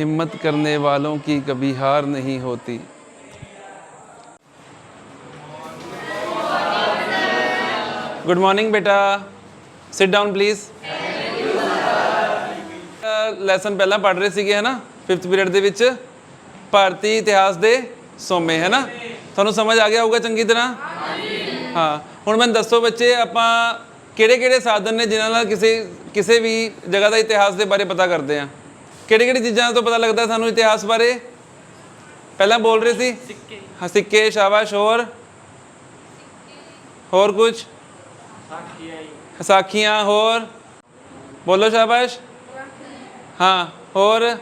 ਹਿੰਮਤ करने ਵਾਲੋਂ की ਕਬੀ ਹਾਰ ਨਹੀਂ ਹੋਤੀ गुड मॉर्निंग बेटा। सिट डाउन प्लीज ਲੈਸਨ ਪਹਿਲਾਂ ਪੜ੍ਹ ਰਹੇ ਸੀਗੇ ਹਨਾ 5th ਪੀਰੀਅਡ ਦੇ ਵਿੱਚ ਭਾਰਤੀ ਇਤਿਹਾਸ ਦੇ ਸੋਮੇ ਹਨਾ ਤੁਹਾਨੂੰ ਸਮਝ ਆ ਗਿਆ ਹੋਊਗਾ ਚੰਗੀ ਤਰ੍ਹਾਂ ਹਾਂ ਹੁਣ ਮੈਨੂੰ ਦੱਸੋ ਬੱਚੇ ਆਪਾਂ ਕਿਹੜੇ-ਕਿਹੜੇ ਸਾਧਨ ਨੇ ਜਿਨ੍ਹਾਂ ਨਾਲ ਕਿਸੇ ਕਿਸੇ ਵੀ ਜਗ੍ਹਾ ਦਾ ਇਤਿਹਾਸ ਦੇ ਬਾਰੇ ਪਤਾ ਕਰਦੇ ਆਂ ਕਿਹੜੇ ਕਿਹੜੀ ਚੀਜ਼ਾਂ ਤੋਂ ਪਤਾ ਲੱਗਦਾ ਸਾਨੂੰ ਇਤਿਹਾਸ ਬਾਰੇ? ਪਹਿਲਾਂ ਬੋਲ ਰਹੇ ਸੀ? ਸਿੱਕੇ। ਹਾਂ ਸਿੱਕੇ ਸ਼ਾਬਾਸ਼ ਹੋਰ? ਹੋਰ ਕੁਝ? ਸਾਖੀਆਂ ਹੋਰ? ਬੋਲੋ ਸ਼ਾਬਾਸ਼। ਹਾਂ ਹੋਰ?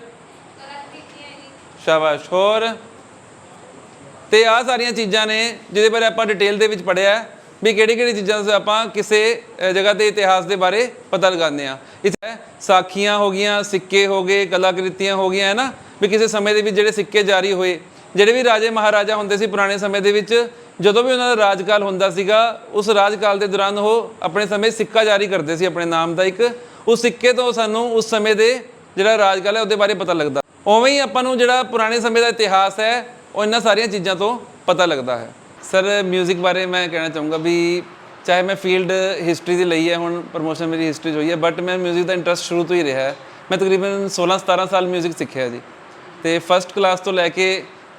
ਸ਼ਾਬਾਸ਼ ਹੋਰ? ਤੇ ਆ ਸਾਰੀਆਂ ਚੀਜ਼ਾਂ ਨੇ ਜਿਹਦੇ ਬਾਰੇ ਆਪਾਂ ਡਿਟੇਲ ਦੇ ਵਿੱਚ ਪੜਿਆ ਹੈ। ਵੀ ਕਿਹੜੀ ਕਿਹੜੀ ਚੀਜ਼ਾਂ ਤੋਂ ਆਪਾਂ ਕਿਸੇ ਜਗ੍ਹਾ ਦੇ ਇਤਿਹਾਸ ਦੇ ਬਾਰੇ ਪਤਾ ਲਗਾਉਂਦੇ ਆ ਇੱਥੇ ਸਾਖੀਆਂ ਹੋ ਗਈਆਂ, ਸਿੱਕੇ ਹੋ ਗਏ, ਕਲਾਕ੍ਰਿਤੀਆਂ ਹੋ ਗਈਆਂ, ਹੈ ਨਾ? ਵੀ ਕਿਸੇ ਸਮੇਂ ਦੇ ਵਿੱਚ ਜਿਹੜੇ ਸਿੱਕੇ ਜਾਰੀ ਹੋਏ, ਜਿਹੜੇ ਵੀ ਰਾਜੇ ਮਹਾਰਾਜਾ ਹੁੰਦੇ ਸੀ ਪੁਰਾਣੇ ਸਮੇਂ ਦੇ ਵਿੱਚ, ਜਦੋਂ ਵੀ ਉਹਨਾਂ ਦਾ ਰਾਜਕਾਲ ਹੁੰਦਾ ਸੀਗਾ, ਉਸ ਰਾਜਕਾਲ ਦੇ ਦੌਰਾਨ ਉਹ ਆਪਣੇ ਸਮੇਂ ਸਿੱਕਾ ਜਾਰੀ ਕਰਦੇ ਸੀ, ਆਪਣੇ ਨਾਮ ਦਾ ਇੱਕ। ਉਸ ਸਿੱਕੇ ਤੋਂ ਸਾਨੂੰ ਉਸ ਸਮੇਂ ਦੇ ਜਿਹੜਾ ਰਾਜਕਾਲ ਹੈ, ਉਹਦੇ ਬਾਰੇ ਪਤਾ ਲੱਗਦਾ। ਉਵੇਂ ਹੀ ਆਪਾਂ ਨੂੰ ਜਿਹੜਾ ਪੁਰਾਣੇ ਸਮੇਂ ਦਾ ਇਤਿਹਾਸ ਹੈ, ਉਹ ਇਹਨਾਂ ਸਾਰੀਆਂ ਚੀਜ਼ਾਂ ਤੋਂ ਪਤਾ ਲੱਗਦਾ ਹੈ। ਸਰ 뮤직 ਬਾਰੇ ਮੈਂ ਕਹਿਣਾ ਚਾਹੂੰਗਾ ਵੀ ਚਾਹੇ ਮੈਂ ਫੀਲਡ ਹਿਸਟਰੀ ਦੀ ਲਈ ਹੈ ਹੁਣ ਪ੍ਰੋਮੋਸ਼ਨ ਮੇਰੀ ਹਿਸਟਰੀ 'ਚ ਹੋਈ ਹੈ ਬਟ ਮੈਂ 뮤직 ਦਾ ਇੰਟਰਸਟ ਸ਼ੁਰੂ ਤੋਂ ਹੀ ਰਿਹਾ ਹੈ ਮੈਂ ਤਕਰੀਬਨ 16 17 ਸਾਲ 뮤직 ਸਿੱਖਿਆ ਜੀ ਤੇ ਫਸਟ ਕਲਾਸ ਤੋਂ ਲੈ ਕੇ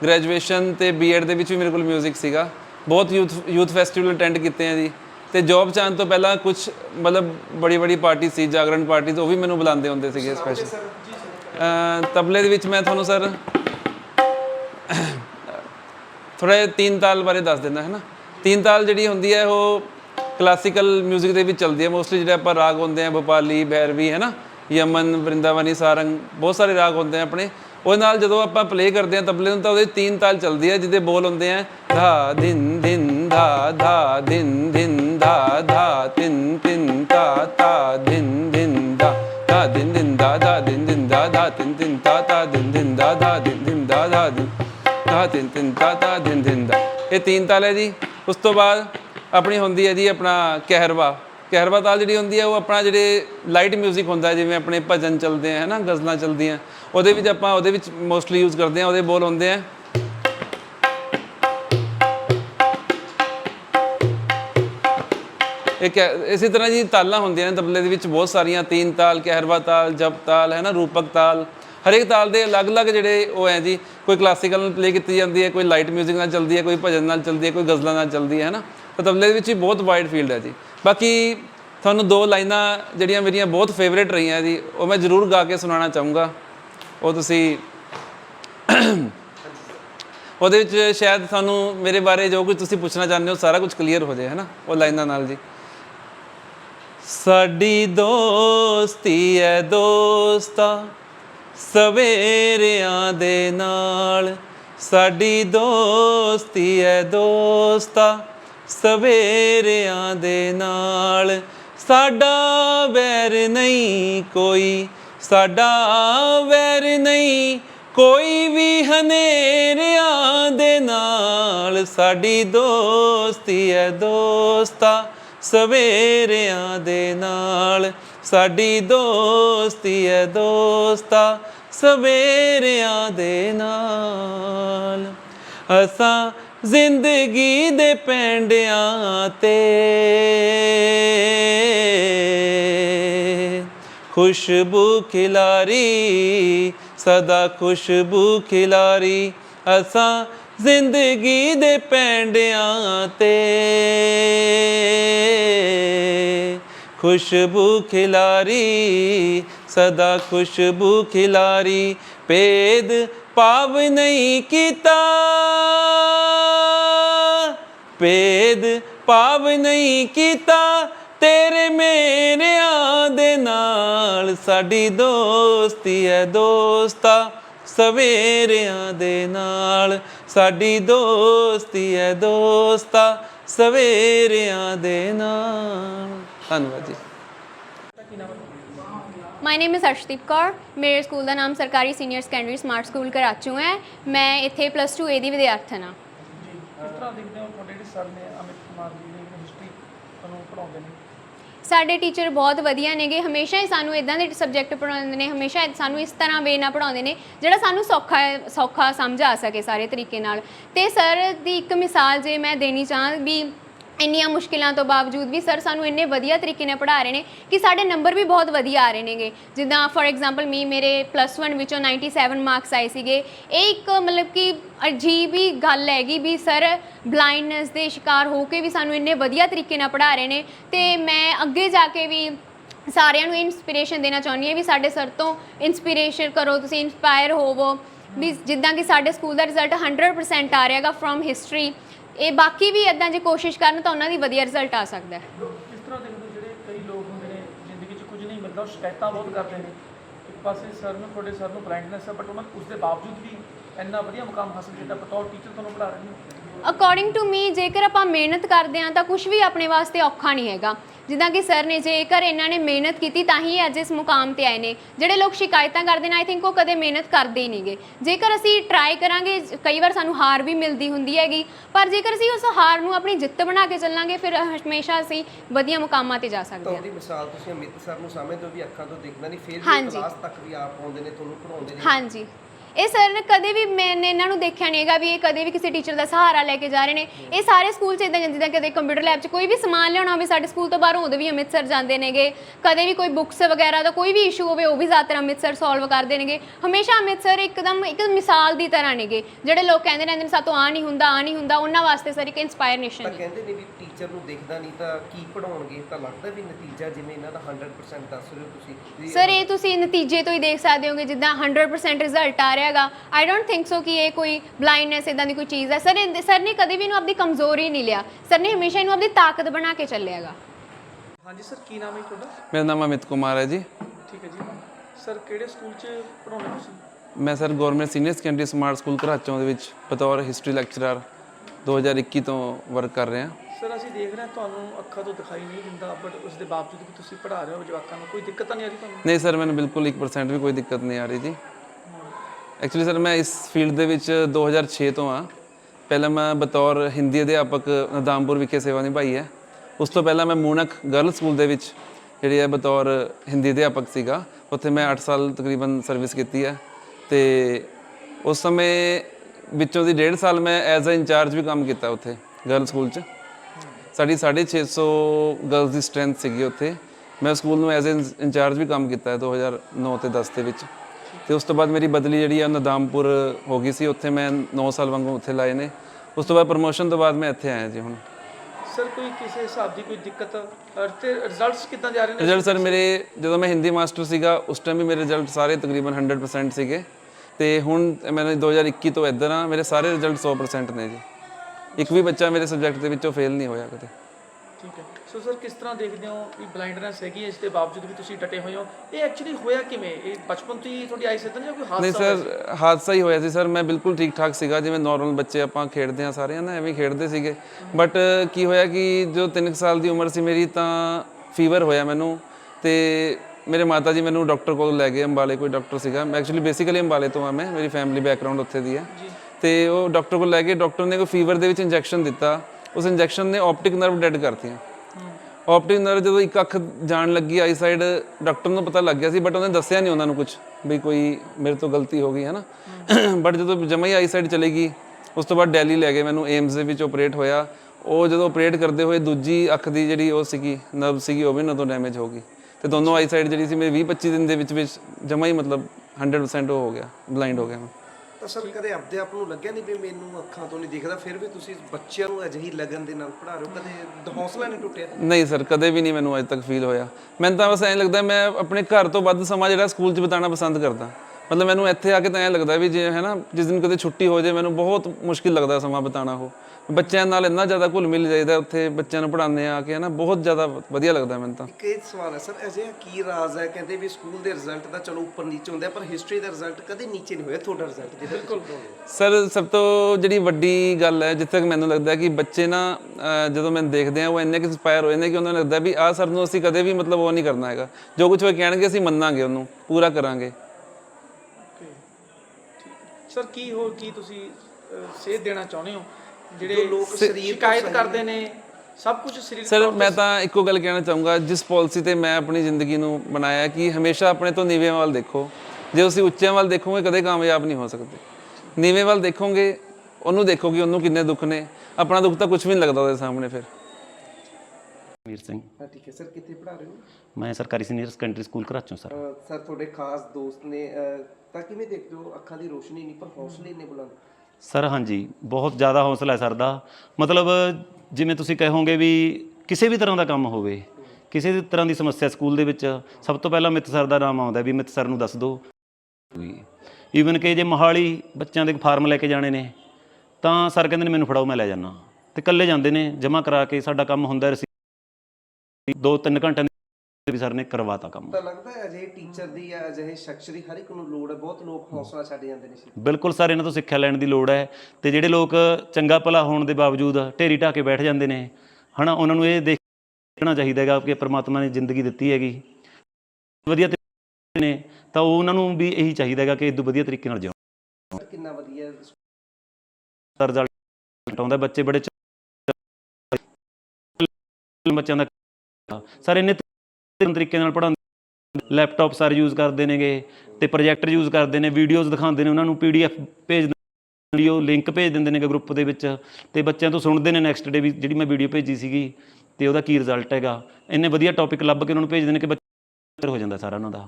ਗ੍ਰੈਜੂਏਸ਼ਨ ਤੇ ਬੀਐਡ ਦੇ ਵਿੱਚ ਵੀ ਮੇਰੇ ਕੋਲ 뮤직 ਸੀਗਾ ਬਹੁਤ ਯੂਥ ਯੂਥ ਫੈਸਟੀਵਲ ਅਟੈਂਡ ਕੀਤੇ ਆ ਜੀ ਤੇ ਜੌਬ ਚਾਹਣ ਤੋਂ ਪਹਿਲਾਂ ਕੁਝ ਮਤਲਬ ਬੜੀ ਬੜੀ ਪਾਰਟੀ ਸੀ ਜਾਗਰਣ ਪਾਰਟੀ ਉਹ ਵੀ ਮੈਨੂੰ ਬੁਲਾਉਂਦੇ ਹੁੰਦੇ ਸੀਗੇ ਸਪੈਸ਼ਲ ਤਬਲੇ ਦੇ ਵਿੱਚ ਮੈਂ ਤੁਹਾਨੂੰ ਸਰ ਥੋੜਾ ਤੀਨ ਤਾਲ ਬਾਰੇ ਦੱਸ ਦਿੰਦਾ ਹੈ ਨਾ ਤੀਨ ਤਾਲ ਜਿਹੜੀ ਹੁੰਦੀ ਹੈ, ਉਹ ਕਲਾਸੀਕਲ 뮤직 ਦੇ ਵਿੱਚ ਚੱਲਦੀ ਹੈ। ਮੋਸਟਲੀ ਜਿਹੜੇ ਆਪਾਂ ਰਾਗ ਹੁੰਦੇ ਆ ਭੋਪਾਲੀ ਬੈਰਵੀ ਹੈ ਨਾ ਯਮਨ, ਵਰਿੰਦਾਵਨੀ, ਸਾਰੰਗ, ਬਹੁਤ ਸਾਰੇ ਰਾਗ ਹੁੰਦੇ ਆ ਆਪਣੇ। ਉਹਦੇ ਨਾਲ ਜਦੋਂ ਆਪਾਂ ਪਲੇ ਕਰਦੇ ਆ ਤਬਲੇ ਨੂੰ, ਤਾਂ ਉਹਦੇ ਤਿੰਨ ਤਾਲ ਚੱਲਦੀ ਹੈ, ਜਿਹਦੇ ਬੋਲ ਹੁੰਦੇ ਆ, ਧਾ ਦਿਨ ਦਿਨ ਧਾ ਧਾ ਦਿਨ ਦਿਨ ਧਾ ਧਾ ਤਿੰਨ ਤਿੰਨ ਤਾ ਤਾ ਦਿਨ ਦਿਨ ਧਾ ਧਾ ਦਿਨ ਦਿਨ ਧਾ ਧਾ ਦਿਨ ਦਿਨ ਧਾ ਧਾ ਤਿੰਨ ਤਿੰਨ ਤਾ ਤਾ ਦਿਨ ਦਿਨ ਧਾ ਧਾ ਦਿਨ ਦਿਨ ਧਾ ਧਾ ਦਿਨ ਤਾ ਤਿੰਨ ਤਿੰਨ ਤਾ ਤਾ ਦਿਨ ਦਿਨ ਦਾ। ਇਹ ਤਿੰਨ ਤਾਲ ਹੈ ਜੀ। ਉਸ ਤੋਂ ਬਾਅਦ ਆਪਣੀ ਹੁੰਦੀ ਹੈ ਜੀ ਆਪਣਾ ਕਹਿਰਵਾ। ਕਹਿਰਵਾ ਤਾਲ ਜਿਹੜੀ ਹੁੰਦੀ ਹੈ ਉਹ ਆਪਣਾ ਜਿਹੜੇ ਲਾਈਟ 뮤직 ਹੁੰਦਾ ਜਿਵੇਂ ਆਪਣੇ ਭਜਨ ਚੱਲਦੇ ਆ, ਹੈ ਨਾ, ਗਜ਼ਲਾਂ ਚੱਲਦੀਆਂ। ਉਹਦੇ ਵਿੱਚ ਆਪਾਂ ਉਹਦੇ ਵਿੱਚ ਮੋਸਟਲੀ ਯੂਜ਼ ਕਰਦੇ ਆ ਉਹਦੇ ਬੋਲ ਹੁੰਦੇ ਆ। ਇੱਕ ਇਸੇ ਤਰ੍ਹਾਂ ਜੀ ਤਾਲਾਂ ਹੁੰਦੀਆਂ ਨੇ, ਤਬਲੇ ਦੇ ਵਿੱਚ ਬਹੁਤ ਸਾਰੀਆਂ, ਤੀਨ ਤਾਲ, ਕਹਿਰਵਾ ਤਾਲ, ਜਪ ਤਾਲ, ਹੈ ਨਾ, ਰੂਪਕ ਤਾਲ। ਹਰੇਕ ਤਾਲ ਦੇ ਅਲੱਗ-ਅਲੱਗ ਜਿਹੜੇ ਉਹ ਹੈ ਜੀ, ਕੋਈ ਕਲਾਸੀਕਲ ਨਾਲ ਪਲੇ ਕੀਤੀ ਜਾਂਦੀ ਹੈ, ਕੋਈ ਲਾਈਟ 뮤직 ਨਾਲ ਚੱਲਦੀ ਹੈ, ਕੋਈ ਭਜਨ ਨਾਲ ਚੱਲਦੀ ਹੈ, ਕੋਈ ਗਜ਼ਲਾਂ ਨਾਲ ਚੱਲਦੀ ਹੈ ਨਾ ਤਾਂ ਤਬਲੇ ਦੇ ਵਿੱਚ ਵੀ ਬਹੁਤ ਵਾਈਡ ਫੀਲਡ ਹੈ ਜੀ। ਬਾਕੀ ਤੁਹਾਨੂੰ ਦੋ ਲਾਈਨਾਂ ਜਿਹੜੀਆਂ ਮੇਰੀਆਂ ਬਹੁਤ ਫੇਵਰੇਟ ਰਹੀਆਂ ਜੀ, ਉਹ ਮੈਂ ਜ਼ਰੂਰ ਗਾ ਕੇ ਸੁਣਾਉਣਾ ਚਾਹੂੰਗਾ। ਉਹ ਤੁਸੀਂ ਉਹਦੇ ਵਿੱਚ ਸ਼ਾਇਦ ਤੁਹਾਨੂੰ ਮੇਰੇ ਬਾਰੇ ਜੋ ਕੁਝ ਤੁਸੀਂ ਪੁੱਛਣਾ ਚਾਹੁੰਦੇ ਹੋ, ਸਾਰਾ ਕੁਝ ਕਲੀਅਰ ਹੋ ਜਾਏ ਹੈ ਨਾ ਉਹ ਲਾਈਨਾਂ ਨਾਲ ਜੀ। ਸਾਡੀ ਦੋਸਤੀ ਐ ਦੋਸਤਾ ਸਵੇਰਿਆਂ ਦੇ ਨਾਲ ਸਾਡੀ ਦੋਸਤੀ ਐ ਦੋਸਤਾ। ਸਵੇਰਿਆਂ ਦੇ ਨਾਲ ਸਾਡਾ ਵੈਰ ਨਹੀਂ ਕੋਈ, ਸਾਡਾ ਵੈਰ ਨਹੀਂ ਕੋਈ ਵੀ ਹਨੇਰਿਆਂ ਦੇ ਨਾਲ ਸਾਡੀ ਦੋਸਤੀ ਐ ਦੋਸਤਾ। ਸਵੇਰਿਆਂ ਦੇ ਨਾਲ ਸਾਡੀ ਦੋਸਤੀ ਹੈ ਦੋਸਤਾ ਸਵੇਰਿਆਂ ਦੇ ਨਾਲ। ਅਸਾਂ ਜ਼ਿੰਦਗੀ ਦੇ ਪੈਂਡਿਆਂ ਤੇ ਖੁਸ਼ਬੂ ਖਿਲਾਰੀ, ਸਦਾ ਖੁਸ਼ਬੂ ਖਿਲਾਰੀ। ਅਸਾਂ ਜ਼ਿੰਦਗੀ ਦੇ ਪੈਂਡਿਆਂ ਤੇ ਖੁਸ਼ਬੂ ਖਿਲਾਰੀ, ਸਦਾ ਖੁਸ਼ਬੂ ਖਿਲਾਰੀ ਪੇਦ ਪਾਵ ਨਹੀਂ ਕੀਤਾ। ਪੇਦ ਪਾਵ ਨਹੀਂ ਕੀਤਾ, ਤੇਰੇ ਮੇਰਿਆਂ ਦੇ ਨਾਲ ਸਾਡੀ ਦੋਸਤੀ ਹੈ ਦੋਸਤਾ, ਸਵੇਰਿਆਂ ਦੇ ਨਾਲ ਸਾਡੀ ਦੋਸਤੀ ਹੈ ਦੋਸਤਾ, ਸਵੇਰਿਆਂ ਦੇ ਨਾਲ। ਧੰਨਵਾਦ ਜੀ। My name is Arshdeep Kaur ਮੇਰੇ ਸਕੂਲ ਦਾ ਨਾਮ ਸਰਕਾਰੀ senior secondary smart school Karachu ਹੈ। ਮੈਂ ਇੱਥੇ ਪਲੱਸ 2 ਏ ਦੀ ਵਿਦਿਆਰਥਣ ਹਾਂ। ਕਿਸ ਤਰ੍ਹਾਂ ਦੇਖਦੇ ਹੋ ਤੁਹਾਡੇ ਜਿਹੜੇ ਸਰ ਨੇ ਅਮਿਤ ਕੁਮਾਰ ਜੀ ਨੇ ਹਿਸਟਰੀ ਤੁਹਾਨੂੰ ਪੜਾਉਂਦੇ ਨੇ? ਸਾਡੇ ਟੀਚਰ ਬਹੁਤ ਵਧੀਆ ਨੇਗੇ। ਹਮੇਸ਼ਾ ਹੀ ਸਾਨੂੰ ਇਦਾਂ ਦੇ ਸਬਜੈਕਟ ਪੜ੍ਹਾਉਂਦੇ ਨੇ। ਹਮੇਸ਼ਾ ਸਾਨੂੰ ਇਸ ਤਰ੍ਹਾਂ ਵੇ ਨਾਲ ਪੜ੍ਹਾਉਂਦੇ ਨੇ ਜਿਹੜਾ ਸਾਨੂੰ ਸੌਖਾ ਸੌਖਾ ਸਮਝ ਆ ਸਕੇ ਸਾਰੇ ਤਰੀਕੇ ਨਾਲ। ਤੇ ਸਰ ਦੀ ਇੱਕ ਮਿਸਾਲ ਜੇ ਮੈਂ ਦੇਣੀ ਚਾਹਾਂ ਵੀ ਇੰਨੀਆਂ ਮੁਸ਼ਕਿਲਾਂ ਤੋਂ ਬਾਵਜੂਦ ਵੀ ਸਰ ਸਾਨੂੰ ਇੰਨੇ ਵਧੀਆ ਤਰੀਕੇ ਨਾਲ ਪੜ੍ਹਾ ਰਹੇ ਨੇ ਕਿ ਸਾਡੇ ਨੰਬਰ ਵੀ ਬਹੁਤ ਵਧੀਆ ਆ ਰਹੇ ਨੇਗੇ। ਜਿੱਦਾਂ ਫੋਰ ਐਗਜ਼ਾਮਪਲ ਮੀ ਮੇਰੇ ਪਲੱਸ 1 ਵਿੱਚੋਂ 97 ਮਾਰਕਸ ਆਏ ਸੀਗੇ। ਇਹ ਇੱਕ ਮਤਲਬ ਕਿ ਅਜੀਬ ਹੀ ਗੱਲ ਹੈਗੀ ਵੀ ਸਰ ਬਲਾਈਂਡਨੈਸ ਦੇ ਸ਼ਿਕਾਰ ਹੋ ਕੇ ਵੀ ਸਾਨੂੰ ਇੰਨੇ ਵਧੀਆ ਤਰੀਕੇ ਨਾਲ ਪੜ੍ਹਾ ਰਹੇ ਨੇ ਤੇ ਮੈਂ ਅੱਗੇ ਜਾ ਕੇ ਵੀ ਸਾਰਿਆਂ ਨੂੰ ਇਨਸਪੀਰੇਸ਼ਨ ਦੇਣਾ ਚਾਹੁੰਦੀ ਹਾਂ ਵੀ ਸਾਡੇ ਸਰ ਤੋਂ ਇਨਸਪੀਰੇਸ਼ਨ ਕਰੋ, ਤੁਸੀਂ ਇਨਸਪਾਇਰ ਹੋਵੋ। ਵੀ ਜਿੱਦਾਂ ਕਿ ਸਾਡੇ ਸਕੂਲ ਦਾ ਰਿਜ਼ਲਟ 100% ਆ ਰਿਹਾਗਾ ਫਰੋਮ ਹਿਸਟਰੀ ਇਹ ਬਾਕੀ ਵੀ ਇਦਾਂ ਜੇ ਕੋਸ਼ਿਸ਼ ਕਰਨ ਤਾਂ ਉਹਨਾਂ ਦੀ ਵਧੀਆ ਰਿਜ਼ਲਟ ਆ ਸਕਦਾ ਹੈ। ਇਸ ਤਰ੍ਹਾਂ ਦੇਖਦੇ ਹੋ ਜਿਹੜੇ ਕਈ ਲੋਕ ਹੁੰਦੇ ਨੇ ਜ਼ਿੰਦਗੀ 'ਚ ਕੁਝ ਨਹੀਂ ਮਿਲਦਾ ਉਹ ਸ਼ਿਕਾਇਤਾਂ ਬਹੁਤ ਕਰਦੇ ਨੇ। ਇੱਕ ਪਾਸੇ ਸਰ ਨੂੰ ਤੁਹਾਡੇ ਸਰ ਨੂੰ ਬਲਾਈਂਡਨੈਸ ਹੈ ਬਟ ਉਹਨਾਂ ਉਸ ਦੇ ਬਾਵਜੂਦ ਵੀ ਇੰਨਾ ਵਧੀਆ ਮੁਕਾਮ ਹਾਸਲ ਕੀਤਾ ਬਤੌਰ ਟੀਚਰ ਤੁਹਾਨੂੰ ਪੜ੍ਹਾ ਰਹੇ ਨੇ। ਅਕੋਰਡਿੰਗ ਟੂ ਮੀ ਜੇਕਰ ਆਪਾਂ ਮਿਹਨਤ ਕਰਦੇ ਹਾਂ ਤਾਂ ਕੁਝ ਵੀ ਆਪਣੇ ਵਾਸਤੇ ਔਖਾ ਨਹੀਂ ਹੈਗਾ। ਜਿੱਦਾਂ ਕਿ ਸਰ ਨੇ ਜੇਕਰ ਇਹਨਾਂ ਨੇ ਮਿਹਨਤ ਕੀਤੀ ਤਾਂ ਹੀ ਅੱਜ ਇਸ ਮੁਕਾਮ ਤੇ ਆਏ ਨੇ। ਜਿਹੜੇ ਲੋਕ ਸ਼ਿਕਾਇਤਾਂ ਕਰਦੇ ਨੇ ਆਈ ਥਿੰਕ ਉਹ ਕਦੇ ਮਿਹਨਤ ਕਰਦੇ ਹੀ ਨਹੀਂਗੇ ਜੇਕਰ ਅਸੀਂ ਟਰਾਈ ਕਰਾਂਗੇ ਕਈ ਵਾਰ ਸਾਨੂੰ ਹਾਰ ਵੀ ਮਿਲਦੀ ਹੁੰਦੀ ਹੈਗੀ ਪਰ ਜੇਕਰ ਅਸੀਂ ਉਸ ਹਾਰ ਨੂੰ ਆਪਣੀ ਜਿੱਤ ਬਣਾ ਕੇ ਚੱਲਾਂਗੇ ਫਿਰ ਹਮੇਸ਼ਾ ਅਸੀਂ ਵਧੀਆ ਮੁਕਾਮਾਂ ਤੇ ਜਾ ਸਕਦੇ ਹਾਂ। ਉਹਦੀ ਮਿਸਾਲ ਤੁਸੀਂ ਅਮਿਤ ਸਰ ਨੂੰ ਸਮਝਦੇ ਹੋ ਵੀ ਅੱਖਾਂ ਤੋਂ ਦਿਖਦਾ ਨਹੀਂ ਫਿਰ ਵੀ। ਕਲਾਸ ਤੱਕ ਵੀ ਆਪ ਆਉਂਦੇ ਨੇ ਤੁਹਾਨੂੰ ਪੜਾਉਂਦੇ ਨੇ। ਹਾਂਜੀ। ਇਹ ਸਰ ਕਦੇ ਵੀ ਮੈਨੇ ਇਹਨਾਂ ਨੂੰ ਦੇਖਿਆ ਨਹੀਂ ਹੈਗਾ ਵੀ ਇਹ ਕਦੇ ਵੀ ਕਿਸੇ ਟੀਚਰ ਦਾ ਸਹਾਰਾ ਲੈ ਕੇ ਜਾ ਰਹੇ ਨੇ। ਇਹ ਸਾਰੇ ਸਕੂਲ 'ਚ ਇਦਾਂ ਜਿੱਦਾਂ ਕਦੇ ਕੰਪਿਊਟਰ ਲੈਬ 'ਚ ਕੋਈ ਵੀ ਸਮਾਨ ਲਿਆਉਣਾ ਹੋਵੇ ਸਾਡੇ ਸਕੂਲ ਤੋਂ ਬਾਹਰੋਂ ਉਦੋਂ ਵੀ ਅੰਮ੍ਰਿਤਸਰ ਜਾਂਦੇ ਨੇਗੇ। ਕਦੇ ਵੀ ਕੋਈ ਬੁੱਕਸ ਵਗੈਰਾ ਦਾ ਕੋਈ ਵੀ ਇਸ਼ੂ ਹੋਵੇ ਉਹ ਵੀ ਜ਼ਿਆਦਾਤਰ ਅੰਮ੍ਰਿਤਸਰ ਸੋਲਵ ਕਰਦੇ ਨੇਗੇ। ਹਮੇਸ਼ਾ ਅੰਮ੍ਰਿਤਸਰ ਇੱਕਦਮ ਇੱਕ ਮਿਸਾਲ ਦੀ ਤਰ੍ਹਾਂ ਨੇਗੇ। ਜਿਹੜੇ ਲੋਕ ਕਹਿੰਦੇ ਰਹਿੰਦੇ ਨੇ ਸਾਤੋਂ ਆ ਨਹੀਂ ਹੁੰਦਾ ਆ ਨਹੀਂ ਹੁੰਦਾ ਉਹਨਾਂ ਵਾਸਤੇ ਸਰ ਇੱਕ ਇਨਸਪਾਇਰਨੇਸ਼ਨ ਤਾਂ ਕਹਿੰਦੇ ਨੇ ਵੀ ਟੀਚਰ ਨੂੰ ਦਿਖਦਾ ਨਹੀਂ ਤਾਂ ਕੀ ਪੜਾਉਣਗੇ ਤਾਂ ਲੱਗਦਾ ਵੀ ਨਤੀਜਾ ਜਿਵੇਂ ਇਹਨਾਂ ਦਾ 100% ਦੱਸ ਰਹੇ ਹੋ ਤੁਸੀਂ। ਸਰ ਇਹ ਤੁਸੀਂ ਨਤੀਜੇ ਤੋਂ ਹੀ ਦੇਖ ਸਕਦੇ ਹੋਗੇ ਜਿੱਦਾਂ 100% ਰਿਜ਼ਲਟ ਆ ਰਿਹਾਗਾ ਆਈ ਡੋਨਟ ਥਿੰਕ ਸੋ ਕਿ ਇਹ ਕੋਈ ਬਲਾਈਂਡਨੈਸ ਇਦਾਂ ਦੀ ਕੋਈ ਚੀਜ਼ ਹੈ। ਸਰ ਸਰ ਨੇ ਕਦੇ ਵੀ ਇਹਨੂੰ ਆਪਣੀ ਕਮਜ਼ੋਰੀ ਨਹੀਂ ਲਿਆ। ਸਰ ਨੇ ਹਮੇਸ਼ਾ ਇਹਨੂੰ ਆਪਣੀ ਤਾਕਤ ਬਣਾ ਕੇ ਚੱਲਿਆਗਾ ਹਾਂਜੀ ਸਰ ਕੀ ਨਾਮ ਹੈ ਤੁਹਾਡਾ? ਮੇਰਾ ਨਾਮ ਅਮਿਤ ਕੁਮਾਰ ਹੈ ਜੀ। ਠੀਕ ਹੈ ਜੀ। ਸਰ ਕਿਹੜੇ ਸਕੂਲ 'ਚ ਪੜ੍ਹਾਉਂਦੇ ਤੁਸੀਂ? ਮੈਂ sir government senior secondary smart school Gharachon ਦੇ ਵਿੱਚ ਬਤੌਰ ਹਿਸਟਰੀ ਲੈਕਚਰਰ 2021 ਤੋਂ ਵਰਕ ਕਰ ਰਿਹਾ। ਸਰ ਅਸੀਂ ਦੇਖ ਰਹੇ ਹਾਂ ਤੁਹਾਨੂੰ ਅੱਖਾਂ ਤੋਂ ਦਿਖਾਈ ਨਹੀਂ ਦਿੰਦਾ ਬਟ ਉਸ ਦੇ ਬਾਵਜੂਦ ਵੀ ਤੁਸੀਂ ਪੜ੍ਹਾ ਰਹੇ ਹੋ ਜਵਾਕਾਂ ਨੂੰ ਕੋਈ ਦਿੱਕਤ ਤਾਂ ਨਹੀਂ ਆ ਰਹੀ ਤੁਹਾਨੂੰ? ਨਹੀਂ ਸਰ ਮੈਨੂੰ ਬਿਲਕੁਲ 1% ਵੀ ਕੋਈ ਦਿੱਕਤ ਨਹੀਂ ਆ ਰਹੀ ਜੀ। ਐਕਚੁਅਲੀ ਸਰ ਮੈਂ ਇਸ ਫੀਲਡ ਦੇ ਵਿੱਚ 2006 ਤੋਂ ਆ ਪਹਿਲਾਂ ਮੈਂ ਬਤੌਰ ਹਿੰਦੀ ਅਧਿਆਪਕ ਨਦਾਮਪੁਰ ਵਿਖੇ ਸੇਵਾ ਨਿਭਾਈ ਹੈ। ਉਸ ਤੋਂ ਪਹਿਲਾਂ ਮੈਂ ਮੂਨਕ ਗਰਲ ਸਕੂਲ ਦੇ ਵਿੱਚ ਜਿਹੜੀ ਹੈ ਬਤੌਰ ਹਿੰਦੀ ਅਧਿਆਪਕ ਸੀਗਾ। ਉੱਥੇ ਮੈਂ 8 ਸਾਲ ਤਕਰੀਬਨ ਸਰਵਿਸ ਕੀਤੀ ਹੈ ਤੇ ਉਸ ਸਮੇਂ ਵਿੱਚੋਂ ਦੀ 1.5 ਸਾਲ ਮੈਂ ਐਜ਼ ਅ ਇੰਚਾਰਜ ਵੀ ਕੰਮ ਕੀਤਾ ਉੱਥੇ ਗਰਲ ਸਕੂਲ 'ਚ। ਸਾਡੀ 650 ਗਰਲਸ ਦੀ ਸਟਰੈਂਥ ਸੀਗੀ ਉੱਥੇ। ਮੈਂ ਸਕੂਲ ਨੂੰ ਐਜ਼ ਇੰਚਾਰਜ ਵੀ ਕੰਮ ਕੀਤਾ ਹੈ 2009 ਤੇ 10 ਦੇ ਵਿੱਚ। ਤੇ ਉਸ ਤੋਂ ਬਾਅਦ ਮੇਰੀ ਬਦਲੀ ਜਿਹੜੀ ਆ ਨਦਾਮਪੁਰ ਹੋ ਗਈ ਸੀ ਉੱਥੇ ਮੈਂ 9 ਸਾਲ ਵਾਂਗੂ ਉੱਥੇ ਲਾਏ ਨੇ। ਉਸ ਤੋਂ ਬਾਅਦ ਪ੍ਰਮੋਸ਼ਨ ਤੋਂ ਬਾਅਦ ਮੈਂ ਇੱਥੇ ਆਇਆ ਜੀ ਹੁਣ। ਸਰ ਕੋਈ ਕਿਸੇ ਹਿਸਾਬ ਦੀ ਕੋਈ ਦਿੱਕਤ ਅਹ ਤੇ ਰਿਜ਼ਲਟਸ ਕਿੱਦਾਂ ਜਾ ਰਹੇ ਨੇ? ਰਿਜ਼ਲਟ ਸਰ ਮੇਰੇ ਜਦੋਂ ਮੈਂ ਹਿੰਦੀ ਮਾਸਟਰ ਸੀਗਾ ਉਸ ਟਾਈਮ ਵੀ ਮੇਰੇ ਰਿਜ਼ਲਟ ਸਾਰੇ ਤਕਰੀਬਨ 100% ਸੀਗੇ। ਤੇ ਹੁਣ ਮੈਂ 2021 ਤੋਂ ਇੱਧਰ ਆ ਮੇਰੇ ਸਾਰੇ ਰਿਜ਼ਲਟ 100% ਨੇ ਜੀ। ਇੱਕ ਵੀ ਬੱਚਾ ਮੇਰੇ ਸਬਜੈਕਟ ਦੇ ਵਿੱਚੋਂ ਫੇਲ ਨਹੀਂ ਹੋਇਆ ਕਦੇ। ਠੀਕ ਹੈ। ਸੋ ਸਰ ਕਿਸ ਤਰ੍ਹਾਂ ਦੇਖਦੇ ਹੋ ਵੀ ਬਲਾਈਂਡਨੈਸ ਹੈਗੀ ਹੈ ਇਸ ਦੇ ਬਾਵਜੂਦ ਵੀ ਤੁਸੀਂ ਡਟੇ ਹੋਏ ਹੋ? ਇਹ ਐਕਚੁਅਲੀ ਹੋਇਆ ਕਿਵੇਂ? ਇਹ ਬਚਪਨ ਤੋਂ ਹੀ ਤੁਹਾਡੀ ਆਈ ਸਿੱਧਨ ਜਾਂ ਕੋਈ ਨਹੀਂ ਹਾਦਸਾ ਸੀ? ਸਰ ਹਾਦਸਾ ਹੀ ਹੋਇਆ ਸੀ ਸਰ ਮੈਂ ਬਿਲਕੁਲ ਠੀਕ ਠਾਕ ਸੀਗਾ ਜਿਵੇਂ ਨਾਰਮਲ ਬੱਚੇ ਆਪਾਂ ਖੇਡਦੇ ਆ ਸਾਰੇ ਨਾ ਐਵੇਂ ਖੇਡਦੇ ਸੀਗੇ। ਬਟ ਕੀ ਹੋਇਆ ਕਿ ਜੋ 3 ਸਾਲ ਦੀ ਉਮਰ ਸੀ ਮੇਰੀ ਤਾਂ ਫੀਵਰ ਹੋਇਆ ਮੈਨੂੰ। ਤੇ ਮੇਰੇ ਮਾਤਾ ਜੀ ਮੈਨੂੰ ਡਾਕਟਰ ਕੋਲ ਲੈ ਗਏ ਅੰਬਾਲੇ ਕੋਈ ਡਾਕਟਰ ਸੀਗਾ। ਮੈਂ ਐਕਚੁਅਲੀ ਬੇਸਿਕਲੀ ਅੰਬਾਲੇ ਤੋਂ ਆ ਮੈਂ ਮੇਰੀ ਫੈਮਿਲੀ ਬੈਕਗ੍ਰਾਉਂਡ ਉੱਥੇ ਦੀ ਹੈ। ਤੇ ਉਹ ਡਾਕਟਰ ਕੋਲ ਲੈ ਗਏ ਡਾਕਟਰ ਨੇ ਕੋਈ ਫੀਵਰ ਦੇ ਵਿੱਚ ਇੰਜੈਕਸ਼ਨ ਦਿੱਤਾ। ਉਸ ਇੰਜੈਕਸ਼ਨ ਨੇ ਆਪਟਿਕ ਨਰਵ ਡੈਡ ਕਰਤੀਆਂ। ਆਪਟਿਕ ਨਰਵ ਜਦੋਂ ਇੱਕ ਅੱਖ ਜਾਣ ਲੱਗੀ ਆਈ ਸਾਈਡ ਡਾਕਟਰ ਨੂੰ ਪਤਾ ਲੱਗ ਗਿਆ ਸੀ ਬਟ ਉਹਨੇ ਦੱਸਿਆ ਨਹੀਂ ਉਹਨਾਂ ਨੂੰ ਕੁਝ ਵੀ ਕੋਈ ਮੇਰੇ ਤੋਂ ਗਲਤੀ ਹੋ ਗਈ ਹੈ ਨਾ ਬਟ ਜਦੋਂ ਜਮਾ ਹੀ ਆਈ ਸਾਈਡ ਚਲੀ ਗਈ ਉਸ ਤੋਂ ਬਾਅਦ ਦਿੱਲੀ ਲੈ ਗਏ ਮੈਨੂੰ ਏਮਸ ਦੇ ਵਿੱਚ ਆਪਰੇਟ ਹੋਇਆ। ਉਹ ਜਦੋਂ ਆਪਰੇਟ ਕਰਦੇ ਹੋਏ ਦੂਜੀ ਅੱਖ ਦੀ ਜਿਹੜੀ ਉਹ ਸੀਗੀ ਨਰਵ ਸੀਗੀ ਉਹ ਵੀ ਨਦੋਂ ਡੈਮੇਜ ਹੋ ਗਈ। ਤੇ ਦੋਨੋਂ ਆਈ ਸਾਈਡ ਜਿਹੜੀ ਸੀ ਮੇਰੀ 20 25 ਦਿਨ ਦੇ ਵਿੱਚ ਵਿੱਚ ਜਮਾ ਹੀ ਮਤਲਬ 100% ਉਹ ਹੋ ਗਿਆ ਬਲਾਈਂਡ ਹੋ ਗਿਆ ਮੈਂ। ਤਾਂ ਸਰ ਕਦੇ ਆਪਦੇ ਆਪ ਨੂੰ ਲੱਗਿਆ ਨਹੀਂ ਵੀ ਮੈਨੂੰ ਅੱਖਾਂ ਤੋਂ ਨਹੀਂ ਦਿਖਦਾ? ਫਿਰ ਵੀ ਤੁਸੀਂ ਬੱਚਿਆਂ ਨੂੰ ਅਜਿਹੀ ਲਗਨ ਦੇ ਨਾਲ ਪੜ੍ਹਾ ਰਹੇ ਹੋ? ਕਦੇ ਹੌਸਲਾ ਨਹੀਂ ਟੁੱਟਿਆ? ਨਹੀਂ ਸਰ ਕਦੇ ਵੀ ਨਹੀਂ ਮੈਨੂੰ ਅੱਜ ਤੱਕ ਫੀਲ ਹੋਇਆ। ਮੈਨੂੰ ਤਾਂ ਬਸ ਐਂ ਲੱਗਦਾ ਮੈਂ ਆਪਣੇ ਘਰ ਤੋਂ ਵੱਧ ਸਮਾਂ ਜਿਹੜਾ ਸਕੂਲ 'ਚ ਬਿਤਾਉਣਾ ਪਸੰਦ ਕਰਦਾ। ਮਤਲਬ ਮੈਨੂੰ ਇੱਥੇ ਆ ਕੇ ਤਾਂ ਐਂ ਲੱਗਦਾ ਵੀ ਜੇ ਹੈ ਨਾ ਜਿਸ ਦਿਨ ਕਦੇ ਛੁੱਟੀ ਹੋ ਜਾਏ ਮੈਨੂੰ ਬਹੁਤ ਮੁਸ਼ਕਿਲ ਲੱਗਦਾ ਸਮਾਂ ਬਿਤਾਉਣਾ ਉਹ। ਬੱਚਿਆਂ ਨਾਲ ਇੰਨਾ ਜ਼ਿਆਦਾ ਘੁਲ ਮਿਲ ਜਾਈਦਾ ਉੱਥੇ ਬੱਚਿਆਂ ਨੂੰ ਪੜ੍ਹਾਉਂਦੇ ਆ ਕੇ ਹੈ ਨਾ ਬਹੁਤ ਜ਼ਿਆਦਾ ਵਧੀਆ ਲੱਗਦਾ ਮੈਨੂੰ ਤਾਂ। ਇੱਕ ਇਹ ਸਵਾਲ ਹੈ ਸਰ ਅਜਿਹਾ ਕੀ ਰਾਜ਼ ਹੈ? ਕਹਿੰਦੇ ਵੀ ਸਕੂਲ ਦੇ ਰਿਜ਼ਲਟ ਤਾਂ ਚਲੋ ਉੱਪਰ ਨੀਚੇ ਹੁੰਦੇ ਆ ਪਰ ਹਿਸਟਰੀ ਦਾ ਰਿਜ਼ਲਟ ਕਦੇ ਨੀਚੇ ਨਹੀਂ ਹੋਇਆ ਤੁਹਾਡਾ ਰਿਜ਼ਲਟ ਜਿਹਦਾ ਬਿਲਕੁਲ। ਸਰ ਸਭ ਤੋਂ ਜਿਹੜੀ ਵੱਡੀ ਗੱਲ ਹੈ ਜਿੱਥੇ ਤੱਕ ਮੈਨੂੰ ਲੱਗਦਾ ਕਿ ਬੱਚੇ ਨਾ ਜਦੋਂ ਮੈਨੂੰ ਦੇਖਦੇ ਆ ਉਹ ਇੰਨੇ ਕਿ ਇੰਸਪਾਇਰ ਹੋ ਜਾਂਦੇ ਕਿ ਉਹਨਾਂ ਨੂੰ ਲੱਗਦਾ ਵੀ ਆਹ ਸਰ ਨੂੰ ਅਸੀਂ ਕਦੇ ਵੀ ਮਤਲਬ ਉਹ ਨਹੀਂ ਕਰਨਾ ਹੈਗਾ। ਜੋ ਕੁਝ ਉਹ ਕਹਿਣਗੇ ਅਸੀਂ ਮੰਨਾਂਗੇ ਉਹਨੂੰ ਪੂਰਾ ਕਰਾਂਗੇ। ਸਰ ਕੀ ਹੋ ਕੀ ਤੁਸੀਂ ਸੇਧ ਦੇਣਾ ਚਾਹੁੰਦੇ ਹੋ? ਜਿਹੜੇ ਲੋਕ ਸਰੀਰ ਸ਼ਿਕਾਇਤ ਕਰਦੇ ਨੇ। ਸਭ ਕੁਝ ਸਰੀਰ ਸਰ ਮੈਂ ਤਾਂ ਇੱਕੋ ਗੱਲ ਕਹਿਣਾ ਚਾਹੂੰਗਾ ਜਿਸ ਪਾਲਿਸੀ ਤੇ ਮੈਂ ਆਪਣੀ ਜ਼ਿੰਦਗੀ ਨੂੰ ਬਣਾਇਆ ਕਿ ਹਮੇਸ਼ਾ ਆਪਣੇ ਤੋਂ ਨੀਵੇਂ ਵੱਲ ਦੇਖੋ। ਜੇ ਤੁਸੀਂ ਉੱਚਿਆਂ ਵੱਲ ਦੇਖੋਗੇ ਕਦੇ ਕਾਮਯਾਬ ਨਹੀਂ ਹੋ ਸਕਦੇ। ਨੀਵੇਂ ਵੱਲ ਦੇਖੋਗੇ ਉਹਨੂੰ ਦੇਖੋ ਕਿ ਉਹਨੂੰ ਕਿੰਨੇ ਦੁੱਖ ਨੇ। ਆਪਣਾ ਦੁੱਖ ਤਾਂ ਕੁਝ ਵੀ ਨਹੀਂ ਲੱਗਦਾ ਉਹਦੇ ਸਾਹਮਣੇ ਫਿਰ। ਵੀਰ ਸਿੰਘ। ਹਾਂ ਠੀਕ ਹੈ। ਸਰ ਕਿੱਥੇ ਪੜ੍ਹਾ ਰਹੇ ਹੋ? ਮੈਂ ਸਰਕਾਰੀ senior secondary school Gharachon sir ਅਹ ਸਰ ਤੁਹਾਡੇ ਖਾਸ ਦੋਸਤ ਨੇ ਅਹ, ਤਾਂ ਕਿਵੇਂ ਦੇਖਦੇ ਹੋ? ਅੱਖਾਂ ਦੀ ਰੋਸ਼ਨੀ ਨਹੀਂ ਪਰ ਹੌਸਲੇ ਨੇ ਬੁਲੰਦ ਸਰ, ਹਾਂਜੀ, ਬਹੁਤ ਜ਼ਿਆਦਾ ਹੌਸਲਾ ਹੈ ਸਰ ਦਾ। ਮਤਲਬ ਜਿਵੇਂ ਤੁਸੀਂ ਕਹੋਗੇ ਵੀ ਕਿਸੇ ਵੀ ਤਰ੍ਹਾਂ ਦਾ ਕੰਮ ਹੋਵੇ, ਕਿਸੇ ਵੀ ਤਰ੍ਹਾਂ ਦੀ ਸਮੱਸਿਆ ਸਕੂਲ ਦੇ ਵਿੱਚ, ਸਭ ਤੋਂ ਪਹਿਲਾਂ ਮਿੱਤ ਸਰ ਦਾ ਨਾਮ ਆਉਂਦਾ ਵੀ ਮਿੱਤ ਸਰ ਨੂੰ ਦੱਸ ਦਿਓ। ਈਵਨ ਕਿ ਜੇ ਮੋਹਾਲੀ ਬੱਚਿਆਂ ਦੇ ਫਾਰਮ ਲੈ ਕੇ ਜਾਣੇ ਨੇ, ਤਾਂ ਸਰ ਕਹਿੰਦੇ ਨੇ ਮੈਨੂੰ ਫੜਾਓ, ਮੈਂ ਲੈ ਜਾਣਾ ਤੇ ਇਕੱਲੇ ਜਾਂਦੇ ਨੇ, ਜਮ੍ਹਾਂ ਕਰਾ ਕੇ ਸਾਡਾ ਕੰਮ ਹੁੰਦਾ ਰਸੀ ਦੋ ਤਿੰਨ ਘੰਟਿਆਂ ਵੀ ਸਰ ਨੇ ਕਰਵਾਤਾ ਕੰਮ। ਤਾਂ ਲੱਗਦਾ ਹੈ ਅਜਿਹੇ ਟੀਚਰ ਦੀ ਜਾਂ ਅਜਿਹੇ ਸ਼ਖਸ ਦੀ ਹਰ ਇੱਕ ਨੂੰ ਲੋੜ ਹੈ ਬਹੁਤ ਲੋਕ ਹੌਸਲਾ ਛੱਡ ਜਾਂਦੇ ਨੇ ਸੀ ਬਿਲਕੁਲ ਸਰ ਇਹਨਾਂ ਤੋਂ ਸਿੱਖਿਆ ਲੈਣ ਦੀ ਲੋੜ ਹੈ ਤੇ ਜਿਹੜੇ ਲੋਕ ਚੰਗਾ ਭਲਾ ਹੋਣ ਦੇ ਬਾਵਜੂਦ ਢੇਰੀ ਢਾ ਕੇ ਬੈਠ ਜਾਂਦੇ ਨੇ ਹਨਾ ਉਹਨਾਂ ਨੂੰ ਇਹ ਦੇਖਣਾ ਚਾਹੀਦਾ ਹੈਗਾ ਕਿ ਪ੍ਰਮਾਤਮਾ ਨੇ ਜ਼ਿੰਦਗੀ ਦਿੱਤੀ ਹੈਗੀ। ਵਧੀਆ ਤਰੀਕੇ ਨੇ ਤਾਂ ਉਹ ਉਹਨਾਂ ਨੂੰ ਵੀ ਇਹੀ ਚਾਹੀਦਾ ਹੈਗਾ ਕਿ ਇਦੋਂ ਵਧੀਆ ਤਰੀਕੇ ਨਾਲ ਜਿਉਣ। ਸਰ ਕਿੰਨਾ ਵਧੀਆ ਦਾ ਰਿਜ਼ਲਟ ਆਉਂਦਾ ਬੱਚੇ ਬੜੇ ਚ- ਬੱਚਿਆਂ ਦਾ ਸਰ ਇੰਨੇ ਤਰੀਕੇ ਨਾਲ ਪੜ੍ਹਾਉਂਦੇ ਲੈਪਟਾਪ ਸਰ ਯੂਜ਼ ਕਰਦੇ ਨੇਗੇ ਤੇ ਪ੍ਰੋਜੈਕਟਰ ਯੂਜ਼ ਕਰਦੇ ਨੇ ਵੀਡੀਓਜ਼ ਦਿਖਾਉਂਦੇ ਨੇ ਉਹਨਾਂ ਨੂੰ ਪੀਡੀਐਫ ਭੇਜ ਵੀਡੀਓ ਲਿੰਕ ਭੇਜ ਦਿੰਦੇ ਨੇਗੇ ਗਰੁੱਪ ਦੇ ਵਿੱਚ ਤੇ ਬੱਚਿਆਂ ਤੋਂ ਸੁਣਦੇ ਨੇ ਨੈਕਸਟ ਡੇ ਵੀ ਜਿਹੜੀ ਮੈਂ ਵੀਡੀਓ ਭੇਜੀ ਸੀਗੀ ਤੇ ਉਹਦਾ ਕੀ ਰਿਜ਼ਲਟ ਹੈਗਾ। ਇੰਨੇ ਵਧੀਆ ਟੌਪਿਕ ਲੱਭ ਕੇ ਉਹਨਾਂ ਨੂੰ ਭੇਜਦੇ ਨੇ ਕਿ ਬੱਚੇ ਹੋ ਜਾਂਦਾ ਸਾਰਾ ਉਹਨਾਂ ਦਾ।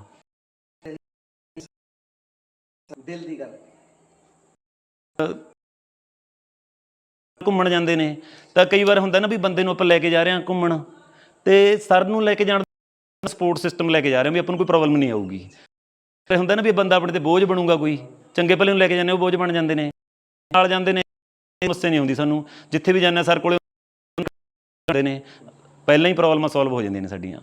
ਦਿਲ ਦੀ ਗੱਲ। ਘੁੰਮਣ ਜਾਂਦੇ ਨੇ। ਤਾਂ ਕਈ ਵਾਰ ਹੁੰਦਾ ਨਾ ਵੀ ਬੰਦੇ ਨੂੰ ਆਪਾਂ ਲੈ ਕੇ ਜਾ ਰਹੇ ਹਾਂ ਘੁੰਮਣ ਤੇ ਸਰ ਨੂੰ ਲੈ ਕੇ ਜਾਣ ਸਪੋਰਟ ਸਿਸਟਮ ਲੈ ਕੇ ਜਾ ਰਹੇ ਹਾਂ ਵੀ ਆਪਾਂ ਨੂੰ ਕੋਈ ਪ੍ਰੋਬਲਮ ਨਹੀਂ ਆਊਗੀ। ਤੇ ਹੁੰਦਾ ਨਾ ਵੀ ਬੰਦਾ ਆਪਣੇ ਤੇ ਬੋਝ ਬਣੂਗਾ ਕੋਈ। ਚੰਗੇ ਭਲੇ ਨੂੰ ਲੈ ਕੇ ਜਾਂਦੇ ਉਹ ਬੋਝ ਬਣ ਜਾਂਦੇ ਨੇ। ਨਾਲ ਜਾਂਦੇ ਨੇ, ਸਮੱਸਿਆ ਨਹੀਂ ਆਉਂਦੀ ਸਾਨੂੰ। ਜਿੱਥੇ ਵੀ ਜਾਂਦੇ ਹਾਂ, ਸਰ ਕੋਲੇ ਨੇ। ਪਹਿਲਾਂ ਹੀ ਪ੍ਰੋਬਲਮਾਂ ਸੋਲਵ ਹੋ ਜਾਂਦੀਆਂ ਨੇ ਸਾਡੀਆਂ।